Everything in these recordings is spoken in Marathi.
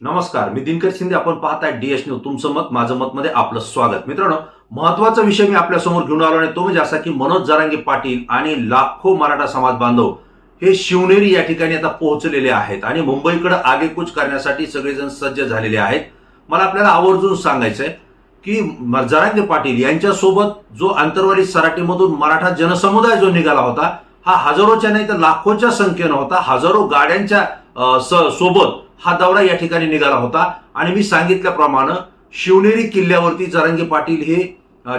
नमस्कार मी दिनकर शिंदे. आपण पाहताय डीएस न्यूज तुमचं मत माझं मत मध्ये आपलं स्वागत. मित्रांनो महत्त्वाचा विषय मी आपल्यासमोर घेऊन आलो आणि तो म्हणजे असा की मनोज जरांगे पाटील आणि लाखो मराठा समाज बांधव हे शिवनेरी या ठिकाणी आता पोहोचलेले आहेत आणि मुंबईकडे आगेकूच करण्यासाठी सगळेजण सज्ज झालेले आहेत. मला आपल्याला आवर्जून सांगायचंय की जरांगे पाटील यांच्यासोबत जो आंतरवाली सराटीमधून मराठा जनसमुदाय जो निघाला होता हा हजारोच्या नाही तर लाखोच्या संख्येनं होता. हजारो गाड्यांच्या स- सोबत हा दौरा या ठिकाणी निघाला होता. आणि मी सांगितल्याप्रमाणे शिवनेरी किल्ल्यावरती जरांगे पाटील हे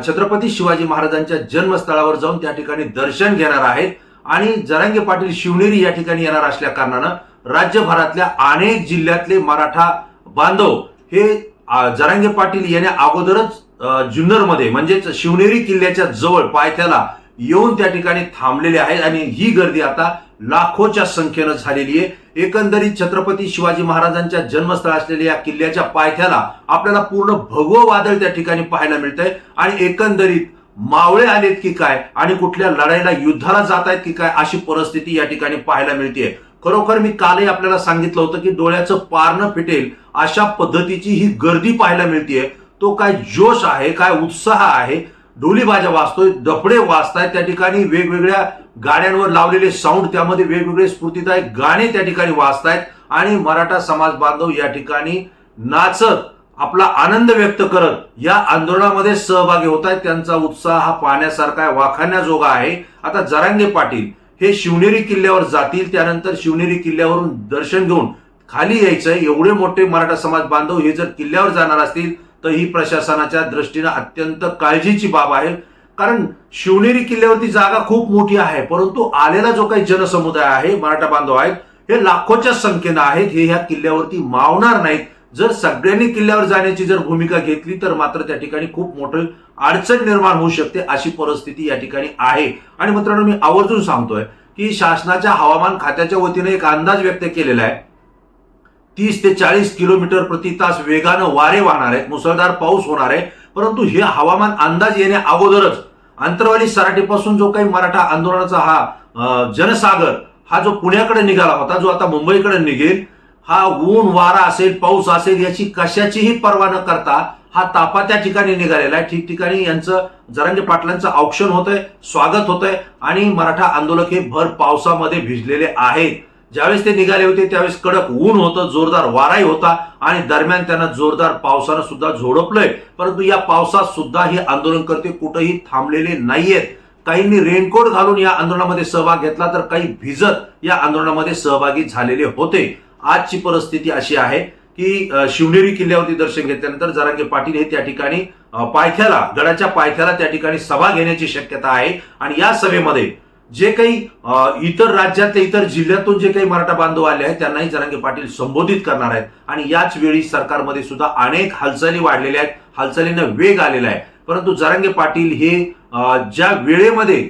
छत्रपती शिवाजी महाराजांच्या जन्मस्थळावर जाऊन त्या ठिकाणी दर्शन घेणार आहेत. आणि जरांगे पाटील शिवनेरी या ठिकाणी येणार असल्या कारणानं राज्यभरातल्या अनेक जिल्ह्यातले मराठा बांधव हे अ, जरांगे पाटील येण्या अगोदरच जुन्नरमध्ये म्हणजेच शिवनेरी किल्ल्याच्या जवळ पायथ्याला येऊन त्या ठिकाणी थांबलेले आहेत. आणि ही गर्दी आता लाखोच्या संख्येनं झालेली आहे. एकंदरीत छत्रपती शिवाजी महाराजांच्या जन्मस्थळ असलेल्या या किल्ल्याच्या पायथ्याला आपल्याला पूर्ण भगवं वादळ त्या ठिकाणी पाहायला मिळतंय. आणि एकंदरीत मावळे आलेत की काय? आणि कुठल्या लढाईला युद्धाला जात आहेत की काय? अशी परिस्थिती या ठिकाणी पाहायला मिळते खरोखर मी कालही आपल्याला सांगितलं होतं की डोळ्याचं पारणं फिटेल अशा पद्धतीची ही गर्दी पाहायला मिळतेय. तो काय जोश आहे काय उत्साह आहे? ढोली बाजा वाजतोय डफडे वाजतायत. त्या ठिकाणी वेगवेगळ्या गाड्यांवर लावलेले साऊंड त्यामध्ये वेगवेगळे स्फूर्तीदायक गाणे त्या ठिकाणी वाचतायत आणि मराठा समाज बांधव या ठिकाणी नाचत आपला आनंद व्यक्त करत या आंदोलनामध्ये सहभागी होत आहेत त्यांचा उत्साह हा पाहण्यासारखा आहे वाखाण्याजोगा आहे. आता जरांगे पाटील हे शिवनेरी किल्ल्यावर जातील त्यानंतर शिवनेरी किल्ल्यावरून दर्शन घेऊन खाली यायचंय. एवढे मोठे मराठा समाज बांधव हे जर किल्ल्यावर जाणार असतील तर ही प्रशासनाच्या दृष्टीनं अत्यंत काळजीची बाब आहे. कारण शिवनेरी किल्ल्यावरती जागा खूप मोठी आहे परंतु आलेला जो काही जनसमुदाय आहे मराठा बांधव आहेत हे लाखोच्या संख्येनं आहेत हे ह्या किल्ल्यावरती मावणार नाहीत. जर सगळ्यांनी किल्ल्यावर जाण्याची जर भूमिका घेतली तर मात्र त्या ठिकाणी खूप मोठं अडचण निर्माण होऊ शकते अशी परिस्थिती या ठिकाणी आहे. आणि मित्रांनो मी आवर्जून सांगतोय की शासनाच्या हवामान खात्याच्या वतीने एक अंदाज व्यक्त केलेला आहे. तीस ते चाळीस किलोमीटर प्रति तास वेगानं वारे वाहणार आहेत मुसळधार पाऊस होणार आहे परंतु हे हवामान अंदाज येण्या अगोदरच अंतरवाली सराटीपासून जो काही मराठा आंदोलनाचा हा जनसागर हा जो पुण्याकडे निघाला होता जो आता मुंबईकडे निघेल हा ऊन वारा असेल पाऊस असेल याची कशाचीही पर्वा न करता हा तापा त्या ठिकाणी निघालेला आहे. ठिकठिकाणी यांचं जरांगे पाटलांचं औक्षण होतंय स्वागत होतंय आणि मराठा आंदोलक हे भर पावसामध्ये भिजलेले आहेत. ज्यावेळेस ते निघाले होते त्यावेळेस कडक ऊन होतं जोरदार वाराही होता आणि दरम्यान त्यांना जोरदार पावसानं सुद्धा झोडपलंय. परंतु या पावसात सुद्धा हे आंदोलनकर्ते कुठेही थांबलेले नाहीयेत. काहींनी रेनकोट घालून या आंदोलनामध्ये सहभाग घेतला तर काही भिजत या आंदोलनामध्ये सहभागी झालेले होते. आजची परिस्थिती अशी आहे की शिवनेरी किल्ल्यावरती दर्शन घेतल्यानंतर जरांगे पाटील हे त्या ठिकाणी पायथ्याला गडाच्या पायथ्याला त्या ठिकाणी सभा घेण्याची शक्यता आहे. आणि या सभेमध्ये जे काही इतर राज्यातले इतर जिल्ह्यातून जे काही मराठा बांधव आले आहेत त्यांनाही जरांगे पाटील संबोधित करणार आहेत. आणि याच वेळी सरकारमध्ये सुद्धा अनेक हालचाली वाढलेल्या आहेत. हालचालींना वेग आलेला आहे. परंतु जरांगे पाटील हे ज्या वेळेमध्ये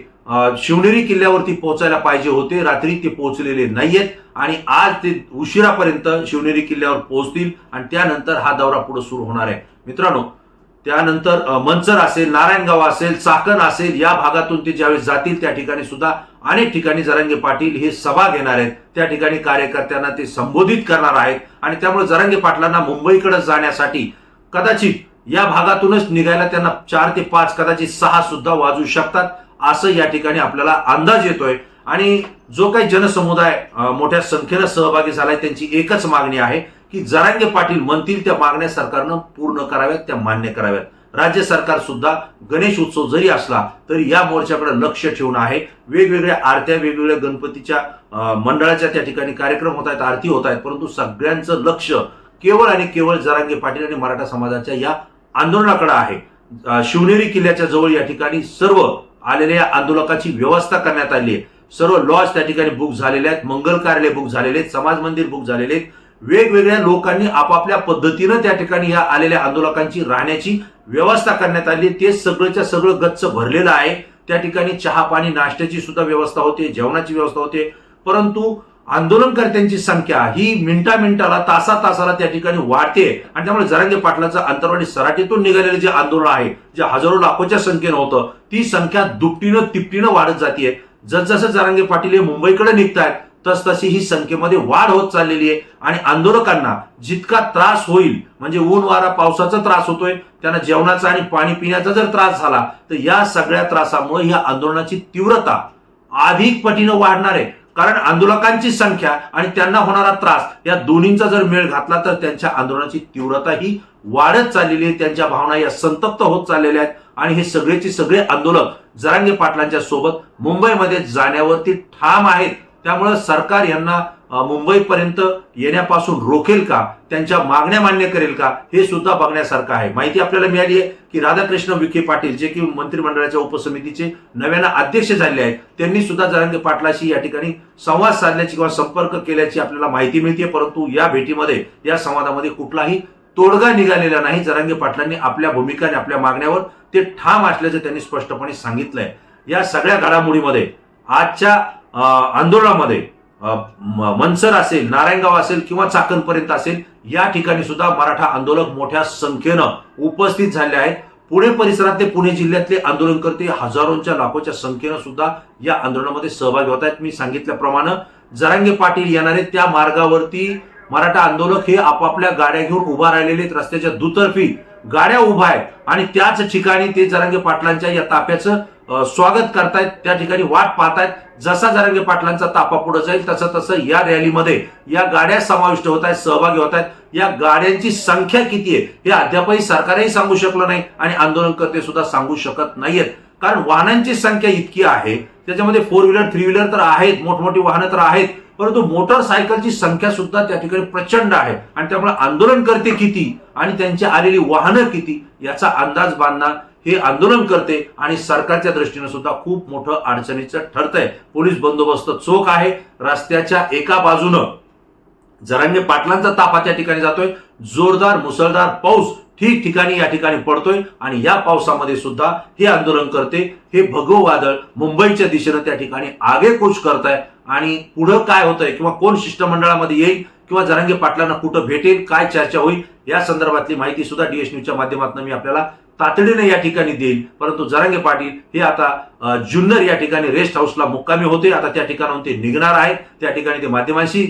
शिवनेरी किल्ल्यावरती पोहोचायला पाहिजे होते रात्री ते पोहोचलेले नाहीयेत. आणि आज ते उशिरापर्यंत शिवनेरी किल्ल्यावर पोहोचतील आणि त्यानंतर हा दौरा पुढे सुरू होणार आहे. मित्रांनो त्यानंतर मंचर असेल नारायणगाव असेल चाकण असेल या भागातून ते ज्यावेळेस जातील त्या ठिकाणी सुद्धा अनेक ठिकाणी जरांगे पाटील हे सभा घेणार आहेत. त्या ठिकाणी कार्यकर्त्यांना ते संबोधित करणार आहेत. आणि त्यामुळे जरांगे पाटलांना मुंबईकडे जाण्यासाठी कदाचित या भागातूनच निघायला त्यांना चार ते पाच कदाचित सहा सुद्धा वाजू शकतात असं या ठिकाणी आपल्याला अंदाज येतोय. आणि जो काही जनसमुदाय मोठ्या संख्येनं सहभागी झालाय त्यांची एकच मागणी आहे की जरांगे पाटील म्हणतील त्या मागण्या सरकारनं पूर्ण कराव्यात त्या मान्य कराव्यात. राज्य सरकार सुद्धा गणेश उत्सव जरी असला तरी या मोर्चाकडे लक्ष ठेवून आहे. वेगवेगळ्या आरत्या वेगवेगळ्या गणपतीच्या मंडळाच्या त्या ठिकाणी कार्यक्रम होत आहेत आरती होत आहेत परंतु सगळ्यांचं लक्ष केवळ आणि केवळ जरांगे पाटील आणि मराठा समाजाच्या या आंदोलनाकडे आहे. शिवनेरी किल्ल्याच्या जवळ या ठिकाणी सर्व आलेल्या आंदोलकाची व्यवस्था करण्यात आली आहे. सर्व लॉज त्या ठिकाणी बुक झालेले आहेत मंगल कार्यालय बुक झालेले आहेत समाज मंदिर बुक झालेले आहेत. वेगवेगळ्या लोकांनी आपापल्या पद्धतीनं त्या ठिकाणी या आलेल्या आंदोलकांची राहण्याची व्यवस्था करण्यात आली. ते सगळंच्या सगळं गच्च भरलेलं आहे. त्या ठिकाणी चहा पाणी नाश्त्याची सुद्धा व्यवस्था होते जेवणाची व्यवस्था होते. परंतु आंदोलनकर्त्यांची संख्या ही मिनिटा मिनिटाला तासा तासाला त्या ठिकाणी वाढते. आणि त्यामुळे जरांगे पाटलाचं अंतरवाडी सराटीतून निघालेलं जे आंदोलन आहे जे हजारो लाखोच्या संख्येनं होतं ती संख्या दुपटीनं तिपटीनं वाढत जाते जसजसं जरांगे पाटील हे मुंबईकडे निघतायत तसतशी ही संख्येमध्ये वाढ होत चाललेली आहे. आणि आंदोलकांना जितका त्रास होईल म्हणजे ऊन वारा पावसाचा त्रास होतोय त्यांना जेवणाचा आणि पाणी पिण्याचा जर त्रास झाला तर या सगळ्या त्रासामुळे या आंदोलनाची तीव्रता अधिक पटीनं वाढणार आहे. कारण आंदोलकांची संख्या आणि त्यांना होणारा त्रास या दोन्हींचा जर मेळ घातला तर त्यांच्या आंदोलनाची तीव्रता ही वाढत चाललेली आहे. त्यांच्या भावना या संतप्त होत चाललेल्या आहेत. आणि हे सगळेचे सगळे आंदोलक जरांगे पाटलांच्या सोबत मुंबईमध्ये जाण्यावरती ठाम आहेत. त्यामुळे सरकार यांना मुंबईपर्यंत येण्यापासून रोखेल का? त्यांच्या मागण्या मान्य करेल का? हे सुद्धा बघण्यासारखं आहे. माहिती आपल्याला मिळाली आहे की राधाकृष्ण विखे पाटील जे की मंत्रिमंडळाच्या उपसमितीचे नव्यानं अध्यक्ष झाले आहेत त्यांनी सुद्धा जरांगे पाटलाशी या ठिकाणी संवाद साधल्याची किंवा संपर्क केल्याची आपल्याला माहिती मिळते परंतु या भेटीमध्ये या संवादामध्ये कुठलाही तोडगा निघालेला नाही. जरांगे पाटलांनी आपल्या भूमिका आणि आपल्या मागण्यावर ते ठाम असल्याचं त्यांनी स्पष्टपणे सांगितलंय. या सगळ्या घडामोडीमध्ये आजच्या आंदोलनामध्ये मनसर असेल नारायणगाव असेल किंवा चाकणपर्यंत असेल या ठिकाणी सुद्धा मराठा आंदोलक मोठ्या संख्येनं उपस्थित झाले आहेत. पुणे परिसरातले पुणे जिल्ह्यातले आंदोलनकर्ते हजारोंच्या लाखोच्या संख्येनं सुद्धा या आंदोलनामध्ये सहभागी होत आहेत. मी सांगितल्याप्रमाणे जरांगे पाटील येणारे त्या मार्गावरती. मराठा आंदोलक हे आपापल्या गाड्या घेऊन उभा राहिलेले आहेत. रस्त्याच्या दुतर्फी गाड्या उभा आहेत. आणि त्याच ठिकाणी ते जरांगे पाटलांच्या या ताफ्याचं स्वागत करतायत. त्या ठिकाणी वाट पाहतायत. जसा जरांगे पाटलांचा तापा पुढे जाईल तसं तसं या रॅलीमध्ये या गाड्या समाविष्ट होत आहेत सहभागी होत आहेत. या गाड्यांची संख्या किती आहे हे अद्यापही सरकारही सांगू शकलं नाही आणि आंदोलनकर्ते सुद्धा सांगू शकत नाहीयेत. कारण वाहनांची संख्या इतकी आहे त्याच्यामध्ये फोर व्हीलर थ्री व्हीलर तर आहेत मोठमोठी वाहनं तर आहेत परंतु मोटरसायकलची संख्या सुद्धा त्या ठिकाणी प्रचंड आहे. आणि त्यामुळे आंदोलनकर्ते किती आणि त्यांची आलेली वाहनं किती याचा अंदाज बांधणं हे आंदोलन करते आणि सरकारच्या दृष्टीने सुद्धा खूप मोठं अडचणीचं ठरतंय. पोलीस बंदोबस्त चोख आहे. रस्त्याच्या एका बाजूनं जरांगे पाटलांचा तापा त्या ठिकाणी जातोय. जोरदार मुसळधार पाऊस ठिकठिकाणी या ठिकाणी पडतोय आणि या पावसामध्ये सुद्धा हे आंदोलन करते. हे भगव वादळ मुंबईच्या दिशेनं त्या ठिकाणी आगेकूच करताय. आणि पुढं काय होतंय किंवा कोण शिष्टमंडळामध्ये येईल किंवा जरांगे पाटलांना कुठं भेटेल काय चर्चा होईल या संदर्भातली माहिती सुद्धा डीएस न्यूजच्या माध्यमातून मी आपल्याला तातडीने या ठिकाणी देईल. परंतु जरांगे पाटील हे आता जुन्नर या ठिकाणी रेस्ट हाऊसला मुक्कामी होते. आता त्या ठिकाणाहून ते निघणार आहेत. त्या ठिकाणी ते माध्यमांशी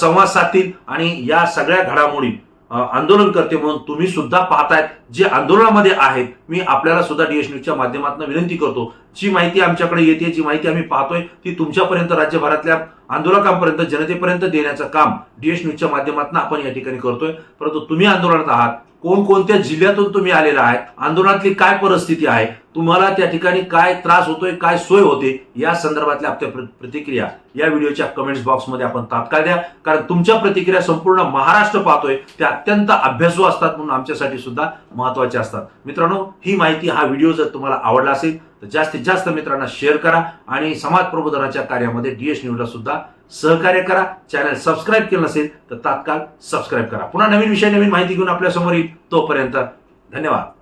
संवाद साधतील आणि या सगळ्या घडामोडी आंदोलन करते म्हणून तुम्ही सुद्धा पाहतायत. जे आंदोलनामध्ये आहेत मी आपल्याला सुद्धा डीएस न्यूजच्या माध्यमातून विनंती करतो. जी माहिती आमच्याकडे येते जी माहिती आम्ही पाहतोय ती तुमच्यापर्यंत राज्यभरातल्या आंदोलकांपर्यंत जनतेपर्यंत देण्याचं काम डीएस न्यूजच्या माध्यमातून आपण या ठिकाणी करतोय. परंतु तुम्ही आंदोलनात आहात. कोणकोणत्या जिल्ह्यातून तुम्ही आलेला आहे? आंदोलनातली काय परिस्थिती आहे? तुम्हाला त्या ठिकाणी काय त्रास होतोय काय सोय होते या संदर्भातल्या आपल्या प्रतिक्रिया या व्हिडिओच्या कमेंट्स बॉक्समध्ये आपण तात्काळ द्या. कारण तुमच्या प्रतिक्रिया संपूर्ण महाराष्ट्र पाहतोय त्या अत्यंत अभ्यासू असतात म्हणून आमच्यासाठी सुद्धा महत्त्वाच्या असतात. मित्रांनो ही माहिती हा व्हिडिओ जर तुम्हाला आवडला असेल तर जास्तीत जास्त मित्रांना शेअर करा आणि समाज प्रबोधनाच्या कार्यामध्ये डीएस न्यूजला सुद्धा सहकार्य करा. चॅनल सबस्क्राईब केलं नसेल तर तात्काळ सबस्क्राईब करा. पुन्हा नवीन विषय नवीन माहिती घेऊन आपल्यासमोर येईल. तोपर्यंत धन्यवाद.